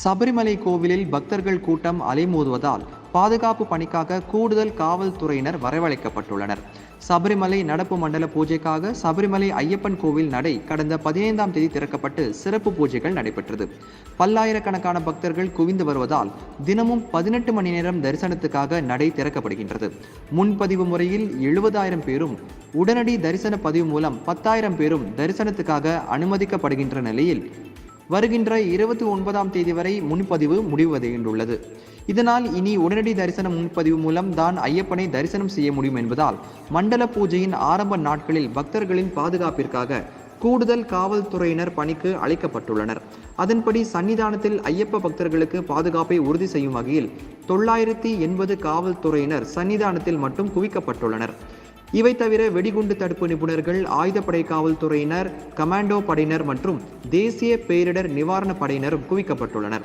சபரிமலை கோவிலில் பக்தர்கள் கூட்டம் அலைமோதுவதால் பாதுகாப்பு பணிக்காக கூடுதல் காவல்துறையினர் வரவழைக்கப்பட்டுள்ளனர். சபரிமலை நடப்பு மண்டல பூஜைக்காக சபரிமலை ஐயப்பன் கோவில் நடை கடந்த பதினைந்தாம் தேதி திறக்கப்பட்டு சிறப்பு பூஜைகள் நடைபெற்றது. பல்லாயிரக்கணக்கான பக்தர்கள் குவிந்து வருவதால் தினமும் பதினெட்டு மணி நேரம் தரிசனத்துக்காக நடை திறக்கப்படுகின்றது. முன்பதிவு முறையில் எழுபதாயிரம் பேரும் உடனடி தரிசன பதிவு மூலம் பத்தாயிரம் பேரும் தரிசனத்துக்காக அனுமதிக்கப்படுகின்ற நிலையில் வருகின்ற இருபத்தி ஒன்பதாம் தேதி வரை முன்பதிவு முடிவடைகின்றுள்ளது இதனால் இனி உடனடி தரிசன முன்பதிவு மூலம் தான் ஐயப்பனை தரிசனம் செய்ய முடியும் என்பதால் மண்டல பூஜையின் ஆரம்ப நாட்களில் பக்தர்களின் பாதுகாப்பிற்காக கூடுதல் காவல்துறையினர் பணிக்கு அழைக்கப்பட்டுள்ளனர். அதன்படி சன்னிதானத்தில் ஐயப்ப பக்தர்களுக்கு பாதுகாப்பை உறுதி செய்யும் வகையில் தொள்ளாயிரத்தி எண்பது காவல்துறையினர் சன்னிதானத்தில் மட்டும் குவிக்கப்பட்டுள்ளனர். இவை தவிர வெடிகுண்டு தடுப்பு நிபுணர்கள் ஆயுதப்படை காவல்துறையினர் கமாண்டோ படையினர் மற்றும் தேசிய பேரிடர் நிவாரண படையினரும் குவிக்கப்பட்டுள்ளனர்.